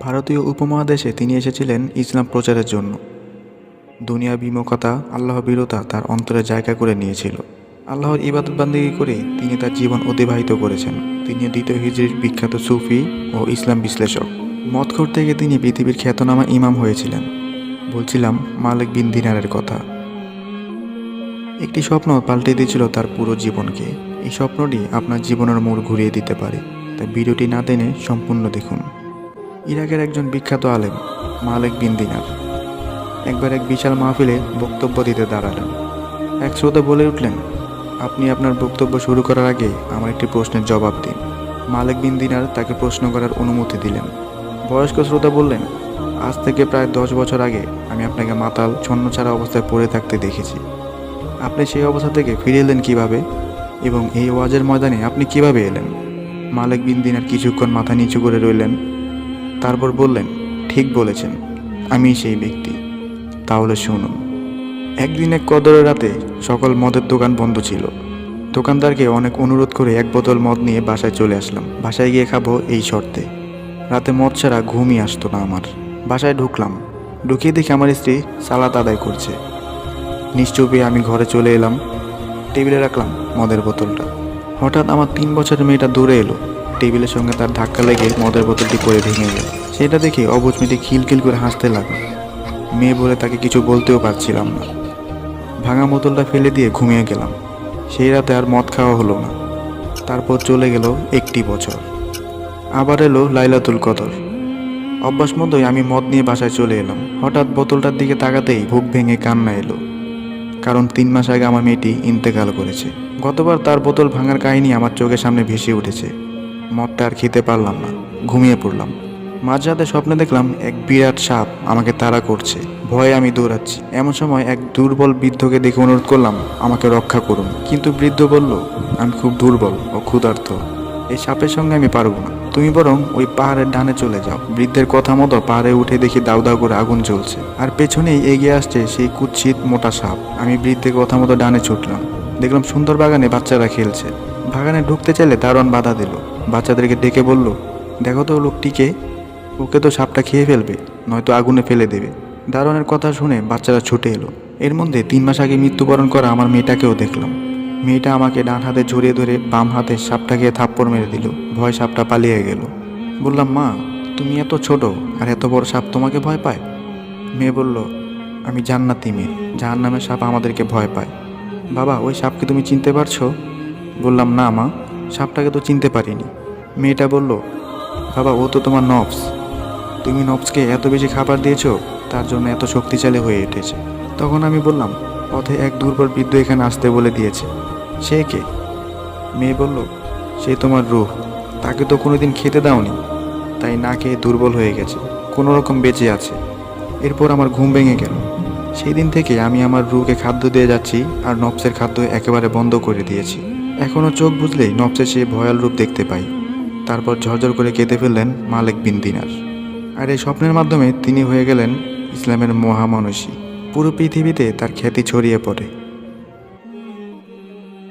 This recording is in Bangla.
ভারতীয় উপমহাদেশে তিনি এসেছিলেন ইসলাম প্রচারের জন্য। দুনিয়া বিমুখতা আল্লাহ বিরতা তার অন্তরে জায়গা করে নিয়েছিল। আল্লাহর ইবাদবান্দিগি করে তিনি তার জীবন অতিবাহিত করেছেন। তিনি দ্বিতীয় হিজরির বিখ্যাত সুফি ও ইসলাম বিশ্লেষক। মতখোর থেকে তিনি পৃথিবীর খ্যাতনামা ইমাম হয়েছিলেন। বলছিলাম, মালিক বিন দিনারের কথা। একটি স্বপ্ন পাল্টে দিয়েছিল তার পুরো জীবনকে। এই স্বপ্নটি আপনার জীবনের মোড় ঘুরিয়ে দিতে পারে। তাই ভিডিওটি না টেনে সম্পূর্ণ দেখুন। ইরাকের একজন বিখ্যাত আলেম, মালিক বিন দিনার। একবার এক বিশাল মাহফিলে বক্তব্য দিতে দাঁড়ালেন। এক শ্রোতা বলে উঠলেন, আপনি আপনার বক্তব্য শুরু করার আগে আমার একটি প্রশ্নের জবাব দিন। মালিক বিন দিনার তাকে প্রশ্ন করার অনুমতি দিলেন। বয়স্ক শ্রোতা বললেন, আজ থেকে প্রায় দশ বছর আগে আমি আপনাকে মাতাল ছন্ন ছাড়া অবস্থায় পড়ে থাকতে দেখেছি। আপনি সেই অবস্থা থেকে ফিরে এলেন কীভাবে? এবং এই ওয়াজের ময়দানে আপনি কীভাবে এলেন? মালিক বিন দিনার কিছুক্ষণ মাথা নিচু করে রইলেন। তারপর বললেন, ঠিক বলেছেন, আমি সেই ব্যক্তি। তাহলে শুনুন, একদিন এক কদরের রাতে সকল মদের দোকান বন্ধ ছিল। দোকানদারকে অনেক অনুরোধ করে এক বোতল মদ নিয়ে বাসায় চলে আসলাম। বাসায় গিয়ে খাব এই শর্তে। রাতে মদ ছাড়া ঘুমই আসতো না আমার। বাসায় ঢুকলাম। ঢুকিয়ে দেখি আমার স্ত্রী সালাত আদায় করছে। নিশ্চুপে আমি ঘরে চলে এলাম। টেবিলে রাখলাম মদের বোতলটা। হঠাৎ আমার তিন বছরের মেয়েটা দূরে এলো। টেবিলের সঙ্গে তার ধাক্কা লেগে মদের বোতলটি পরে ভেঙে গেল সেটা দেখে অবুজ খিলখিল করে হাসতে লাগল। মেয়ে বলে তাকে কিছু বলতেও পারছিলাম না। ভাঙা বোতলটা ফেলে দিয়ে ঘুমিয়ে গেলাম। সেই রাতে আর মদ খাওয়া হলো না। তারপর চলে গেল একটি বছর। আবার এলো লাইলাতুল কদর। অভ্যাস মতোই আমি মদ নিয়ে বাসায় চলে এলাম। হঠাৎ বোতলটার দিকে তাকাতেই বুক ভেঙে কান্না এলো। কারণ তিন মাস আগে আমার মেয়েটি ইন্তেকাল করেছে। গতবার তার বোতল ভাঙার কাহিনী আমার চোখের সামনে ভেসে উঠেছে। মদটা আর খেতে পারলাম না, ঘুমিয়ে পড়লাম। মাঝরাতে স্বপ্নে দেখলাম এক বিরাট সাপ আমাকে তাড়া করছে, ভয়ে আমি দৌড়াচ্ছি। এমন সময় এক দুর্বল বৃদ্ধকে দেখে অনুরোধ করলাম, আমাকে রক্ষা করুন। কিন্তু বৃদ্ধ বলল, আমি খুব দুর্বল ও ক্ষুধার্ত। এই সাপের সঙ্গে আমি পারব না। তুমি বরং ওই পাহাড়ের ডানে চলে যাও। বৃদ্ধের কথা মতো পাহাড়ে উঠে দেখি দাউ দাউ করে আগুন জ্বলছে। আর পেছনেই এগিয়ে আসছে সেই কুৎসিত মোটা সাপ। আমি বৃদ্ধের কথা মতো ডানে ছুটলাম। দেখলাম সুন্দর বাগানে বাচ্চারা খেলছে। বাগানে ঢুকতে চাইলে দারোয়ান বাধা দিল। বাচ্চাদেরকে ডেকে বলল, দেখো তো লোকটিকে, ওকে তো সাপটা খেয়ে ফেলবে, নয়তো আগুনে ফেলে দেবে। দারোয়ানের কথা শুনে বাচ্চারা ছুটে এলো। এর মধ্যে তিন মাস আগে মৃত্যুবরণ করা আমার মেয়েটাকেও দেখলাম। মেয়েটা আমাকে ডান হাতে জড়িয়ে ধরে বাম হাতে সাপটাকে থাপ্পড় মেরে দিল। ভয় সাপটা পালিয়ে গেল। বললাম, মা, তুমি এত ছোট, আর এত বড় সাপ তোমাকে ভয় পায়? মেয়ে বলল, আমি জান্নাতি মেয়ে নামে সাপ আমাদেরকে ভয় পায়। বাবা, ওই সাপকে তুমি চিনতে পারছ? বললাম, না মা, সাপটাকে তো চিনতে পারিনি। মেয়েটা বলল, বাবা, ও তো তোমার নবস তুমি নবসকে এত বেশি খাবার দিয়েছ, তার জন্য এত শক্তিশালী হয়ে উঠেছে। তখন আমি বললাম, পথে এক দুর্বল বৃদ্ধ এখানে আসতে বলে দিয়েছে। সে কে? মেয়ে বলল, সে তোমার রূহ। তাকে তো কোনোদিন খেতে দাওনি। তাই না খেয়ে দুর্বল হয়ে গেছে। কোনো রকম বেঁচে আছে। এরপর আমার ঘুম ভেঙে গেল। সেই দিন থেকে আমি আমার রুকে খাদ্য দিয়ে যাচ্ছি আর নবসের খাদ্য একেবারে বন্ধ করে দিয়েছি। এখনও চোখ বুঝলেই নবসে সে ভয়াল রূপ দেখতে পাই। তারপর ঝরঝর করে কেঁদে ফেললেন মালিক বিন দিনার। আর এই স্বপ্নের মাধ্যমে তিনি হয়ে গেলেন ইসলামের মহামানসী। পুরো পৃথিবীতে তার খ্যাতি ছড়িয়ে পড়ে।